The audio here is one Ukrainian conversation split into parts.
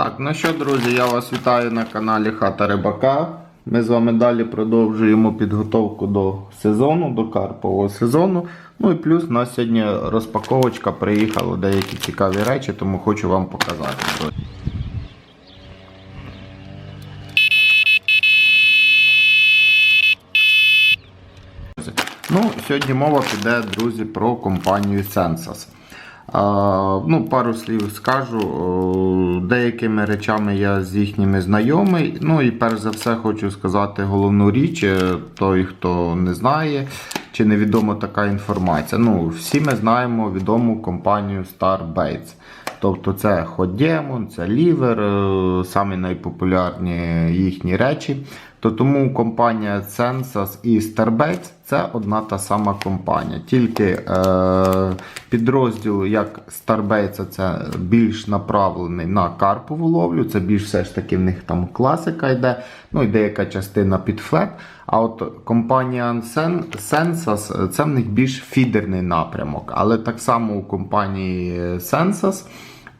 Так, ну що, друзі, я вас вітаю на каналі Хата Рибака. Ми з вами далі продовжуємо підготовку до сезону, до карпового сезону. Ну і плюс у нас сьогодні розпаковочка, приїхали деякі цікаві речі, тому хочу вам показати. Ну, сьогодні мова піде, друзі, про компанію Sensas. Ну, пару слів скажу. Деякими речами я з їхніми знайомий. Ну і перш за все хочу сказати головну річ, е, той, хто не знає, чи невідома така інформація. Ну, всі ми знаємо відому компанію Starbaits. Тобто це Demon, це е, самі найпопулярні їхні речі. То тому компанія Sensas і Starbaits це одна та сама компанія. Тільки е, підрозділ як Starbaits це більш направлений на карпову ловлю. Це більш все ж таки в них там класика йде, ну і деяка частина під флет. А от компанія Sen- Sensas це в них більш фідерний напрямок. Але так само у компанії Sensas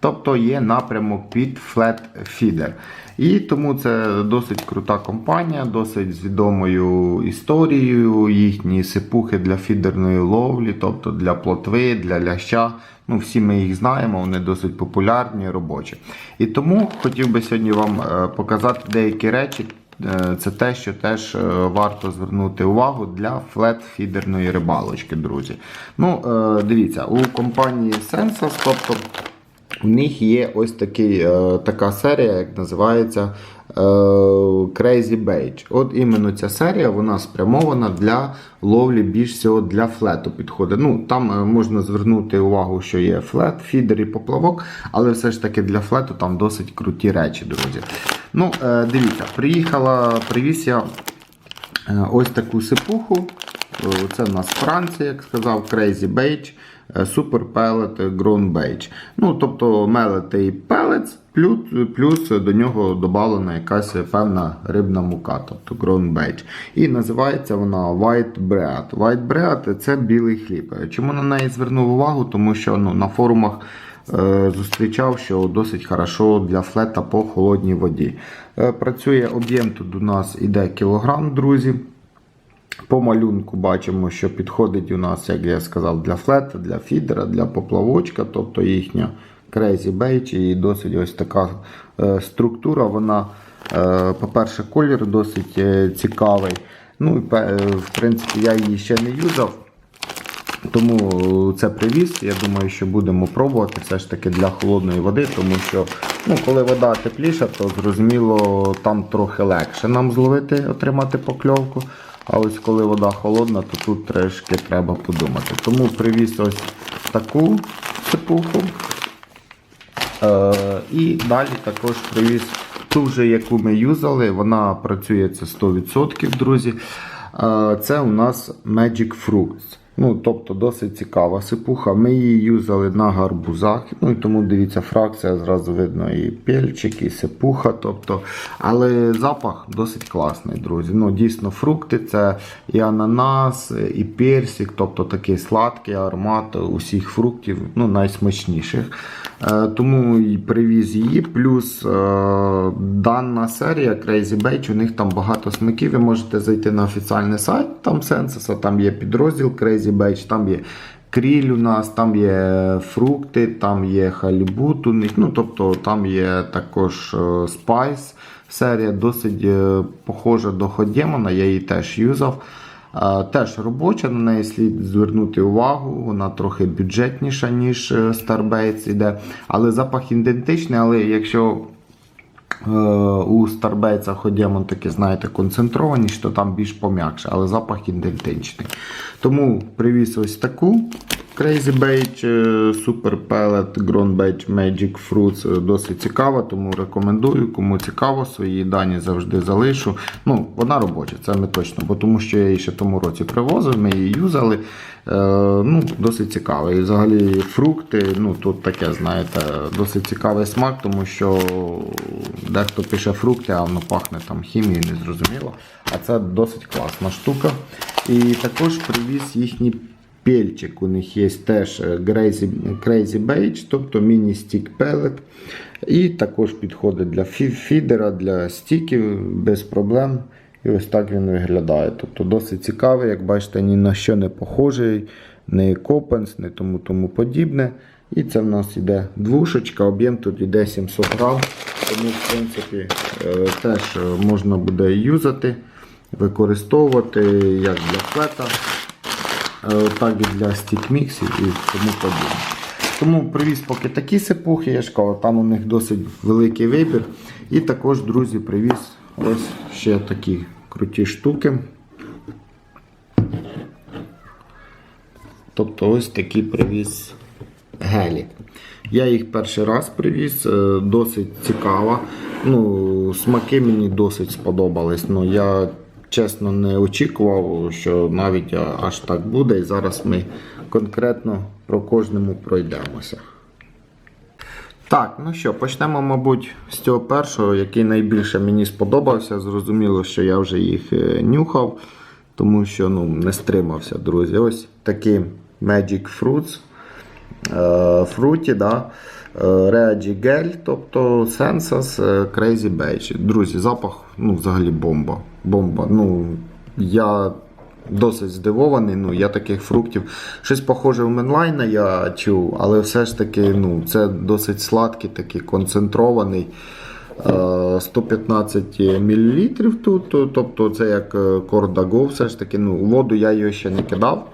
Тобто є напрямок під Flat Feeder. І тому це досить крута компанія, досить з відомою історією. Їхні сипухи для фідерної ловлі, тобто для плотви, для ляща. Ну, всі ми їх знаємо, вони досить популярні, робочі. І тому хотів би сьогодні вам е, показати деякі речі. Е, Це те, що теж е, варто звернути увагу для флет-фідерної рибалочки, друзі. Ну, дивіться, у компанії Sensas, тобто у них є ось такий, е, така серія, як називається е, Crazy Beach. От іменно ця серія вона спрямована для ловлі більш всього для флету підходить. Ну, Там е, можна звернути увагу, що є флет, фідер і поплавок, але все ж таки для флету там досить круті речі, друзі. Ну, Дивіться, приїхала, привіз я ось таку сипуху. Це в нас Франція, як сказав, Crazy Beach. Е, Super Pellet Grown Beige. Ну, тобто мелитий пелець, плюс, плюс до нього додана якась певна рибна мука, тобто Grown Beige. І називається вона White Bread. White Bread це білий хліб. Чому на неї звернув увагу? Тому що ну, на форумах е, зустрічав, що досить хорошо для флета по холодній воді. Е, Працює об'єм тут у нас іде кілограм, друзі. По малюнку бачимо, що підходить у нас, як я сказав, для флета, для фідера, для поплавочка, тобто їхня Crazy Beige і досить ось така е, структура. Вона, е, по-перше, колір досить е, цікавий. Ну, в принципі, я її ще не юзав. Тому це привіз. Я думаю, що будемо пробувати все ж таки для холодної води, тому що ну, коли вода тепліша, то зрозуміло там трохи легше нам зловити, отримати покльовку. А ось коли вода холодна, то тут трішки треба подумати. Тому привіз ось таку сипуху. Е, і далі також привіз ту вже, яку ми юзали. Вона працює це 100%, друзі. Е, це у нас Magic Fruits. Ну, тобто досить цікава сипуха. Ми її юзали на гарбузах. Ну і тому дивіться, фракція зразу видно і пельчик, і сипуха. Тобто, але запах досить класний, друзі. Ну, дійсно, фрукти це і ананас, і персик, тобто такий сладкий аромат усіх фруктів, ну, найсмачніших. Е, Тому і привіз її. Плюс е, дана серія Crazy Beach, у них там багато смаків. Ви можете зайти на офіційний сайт там Сенсеса, там є підрозділ Crazy Beach, там є кріль у нас, там є фрукти, там є халібут у них. Ну, тобто там є також е, спайс. Серія досить е, похожа до Ходємона, я її теж юзав. Е, Теж робоча, на неї слід звернути увагу. Вона трохи бюджетніша, ніж Starbaits іде. Але запах ідентичний. Але якщо у старбейцях ходімо такі, знаєте, концентровані, що там більш пом'якше, але запах ідентичний. Тому привіз ось таку. Crazy Beige, е, Super Pellet, Grown Beige Magic Fruits е, досить цікава, тому рекомендую. Кому цікаво, свої дані завжди залишу. Ну, вона робоча, це не точно, бо тому що я її ще тому році привозив, ми її юзали. Е, ну, Досить цікаво. І взагалі фрукти, ну тут таке, знаєте, досить цікавий смак, тому що дехто пише фрукти, а воно пахне там хімією, незрозуміло. А це досить класна штука. І також привіз їхній пельчик. У них є теж е, Crazy, Crazy Beige, тобто міні-стік пелет. І також підходить для фі- фідера, для стіків без проблем. І ось так він виглядає. Тобто досить цікавий, як бачите, ні на що не похожий, не копенс, не тому тому подібне. І це в нас іде двушечка, об'єм тут іде 700 грам. Тому, в принципі, е, теж е, можна буде юзати, використовувати як для флета, так і для стік-міксів і тому подібне. Тому привіз поки такі сипухи, я ж кажу, там у них досить великий вибір. І також, друзі, привіз ось ще такі круті штуки. Тобто ось такі привіз гелі. Я їх перший раз привіз, е, досить цікаво. Ну, смаки мені досить сподобались. Ну, я чесно не очікував, що навіть аж так буде. І зараз ми конкретно про кожному пройдемося. Так, ну що, почнемо, мабуть, з цього першого, який найбільше мені сподобався. Зрозуміло, що я вже їх е, нюхав, тому що ну, не стримався, друзі. Ось такі Magic Fruits. е, Fruity, да. Е, Reagi Gel, тобто Sensas е, Crazy Beige. Друзі, запах ну, взагалі бомба. Бомба. Ну, я досить здивований. Ну, я таких фруктів. Щось похоже в Менлайна я чув, але все ж таки ну, це досить сладкий, такий концентрований. Е, 115 мл тут, тобто це як е, Кордаго, все ж таки. Ну, воду я її ще не кидав.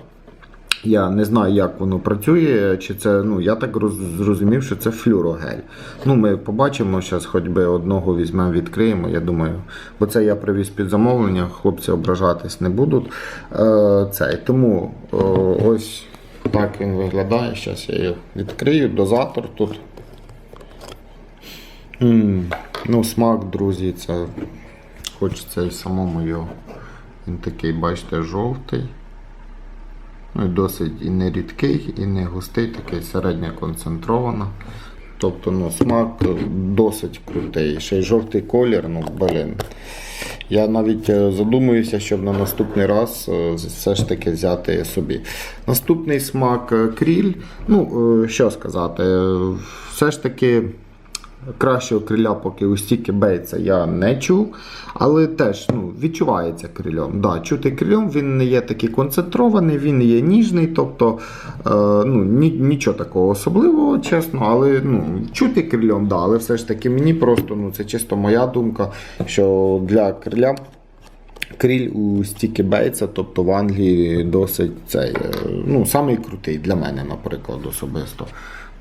Я не знаю, як воно працює, чи це, ну, я так роз- зрозумів, що це флюрогель. Ну, ми побачимо, зараз хоч би одного візьмемо, відкриємо, я думаю. Бо це я привіз під замовлення, хлопці ображатись не будуть. Е, цей. Тому о, ось так він виглядає. Зараз я його відкрию, дозатор тут. м ну, смак, друзі, це хочеться і самому його. Він такий, бачите, жовтий. Ну, досить і не рідкий, і не густий, такий середньо концентровано. Тобто ну, смак досить крутий. Ще й жовтий колір, ну блін. Я навіть е, задумуюся, щоб на наступний раз е, все ж таки взяти собі. Наступний смак е, кріль. Ну, що сказати, все ж таки. Кращого криля, поки у стіки бейца я не чув, але теж ну, відчувається крильом. Да, чути крильом, він не є такий концентрований, він є ніжний, тобто е, ну, ні, нічого такого особливого, чесно, але ну, чути крильом, да, але все ж таки мені просто ну, це чисто моя думка, що для криля. Кріль у стіки Бейтса, тобто в Англії досить цей, е, ну, самий крутий для мене, наприклад, особисто.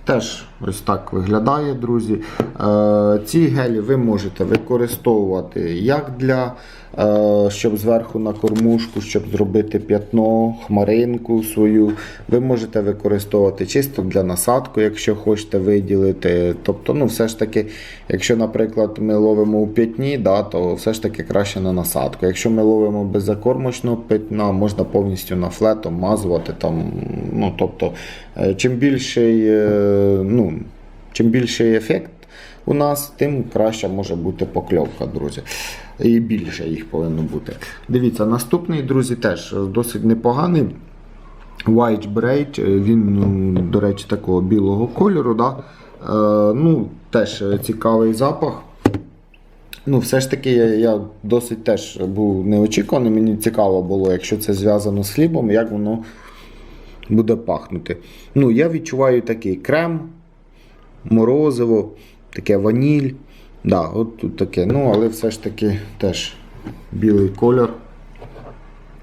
Теж ось так виглядає, друзі. Е, ці гелі ви можете використовувати як для, е, щоб зверху на кормушку, щоб зробити п'ятно, хмаринку свою. Ви можете використовувати чисто для насадку, якщо хочете виділити. Тобто, ну, все ж таки, якщо, наприклад, ми ловимо у п'ятні, да, то все ж таки краще на насадку. Якщо ми ловимо без закормочного п'ятна, можна повністю на флетом мазувати. Там, ну, тобто, чим більший, е, ну, чим більший ефект у нас, тим краща може бути покльовка, друзі. І більше їх повинно бути. Дивіться, наступний, друзі, теж досить непоганий. White Braid, е, він, ну, до речі, такого білого кольору. Да? Е, ну, теж е, цікавий запах. Ну, все ж таки, я, я досить теж був неочікуваний. Мені цікаво було, якщо це зв'язано з хлібом, як воно буде пахнути. Ну, я відчуваю такий крем, морозиво, таке ваніль. Да, от тут таке. Ну, але все ж таки теж білий кольор.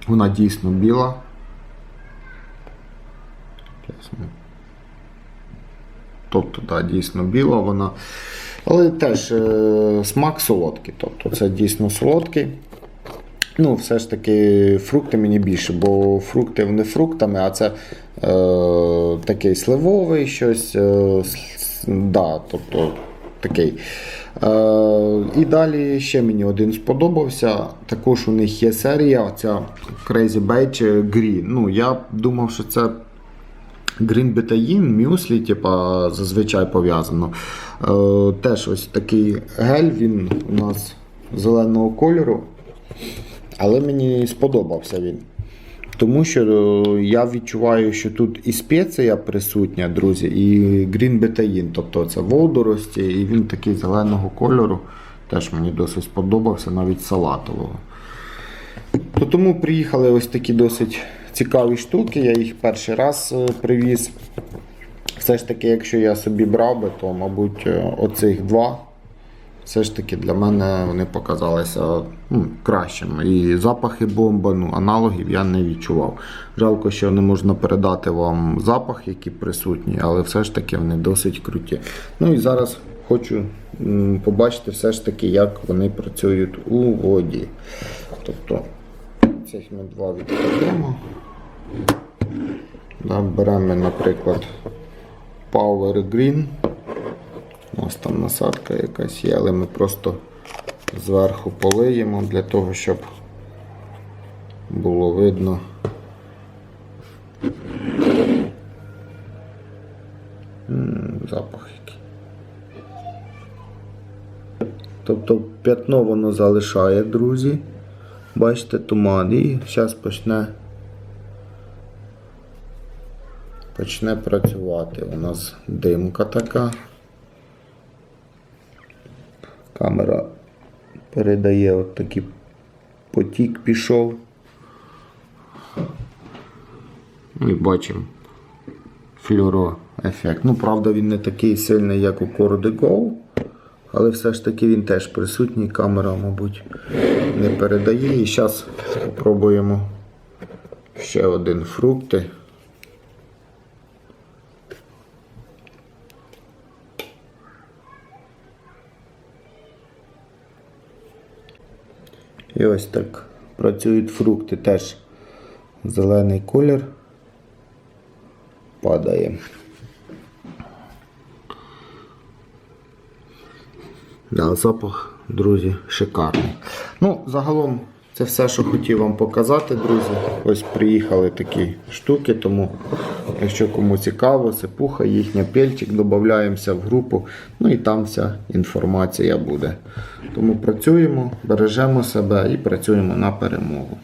Вона дійсно біла. Тобто, да, дійсно біла вона. Але теж е, смак солодкий. Тобто це дійсно солодкий. Ну, все ж таки, фрукти мені більше, бо фрукти не фруктами, а це е, такий сливовий щось. Е, да, тобто такий. Е, і далі ще мені один сподобався. Також у них є серія, ця Crazy Beige Green. Ну, я думав, що це Green Betaine, мюслі, типа, зазвичай пов'язано. Е, теж ось такий гель, він у нас зеленого кольору. Але мені сподобався він. Тому що е, я відчуваю, що тут і спеція присутня, друзі, і грін-бетаїн, тобто це водорості, і він такий зеленого кольору. Теж мені досить сподобався, навіть салатового. То тому приїхали ось такі досить цікаві штуки. Я їх перший раз е, привіз. Все ж таки, якщо я собі брав би, то, мабуть, е, оцих два. Все ж таки для мене вони показалися ну, кращими. І запахи бомба, ну, аналогів я не відчував. Жалко, що не можна передати вам запах, які присутні, але все ж таки вони досить круті. Ну і зараз хочу побачити все ж таки, як вони працюють у воді. Тобто цих ми два відкладемо. Да, беремо, наприклад, Power Green. Ось там насадка якась є, але ми просто зверху полиємо для того, щоб було видно. Запах який. Тобто п'ятно воно залишає, друзі. Бачите, туман. І зараз почне, почне працювати. У нас димка така. Камера передає от такий потік пішов. І бачимо флюроефект. Ну, правда, він не такий сильний, як у Core Go, але все ж таки він теж присутній. Камера, мабуть, не передає. І зараз спробуємо ще один фрукти. І ось так працюють фрукти теж зелений колір падає. Да, запах, друзі, шикарний. Ну, загалом це все, що хотів вам показати, друзі. Ось приїхали такі штуки, тому якщо кому цікаво, сипуха, їхня пельчик, додаємося в групу, ну і там вся інформація буде. Тому працюємо, бережемо себе і працюємо на перемогу.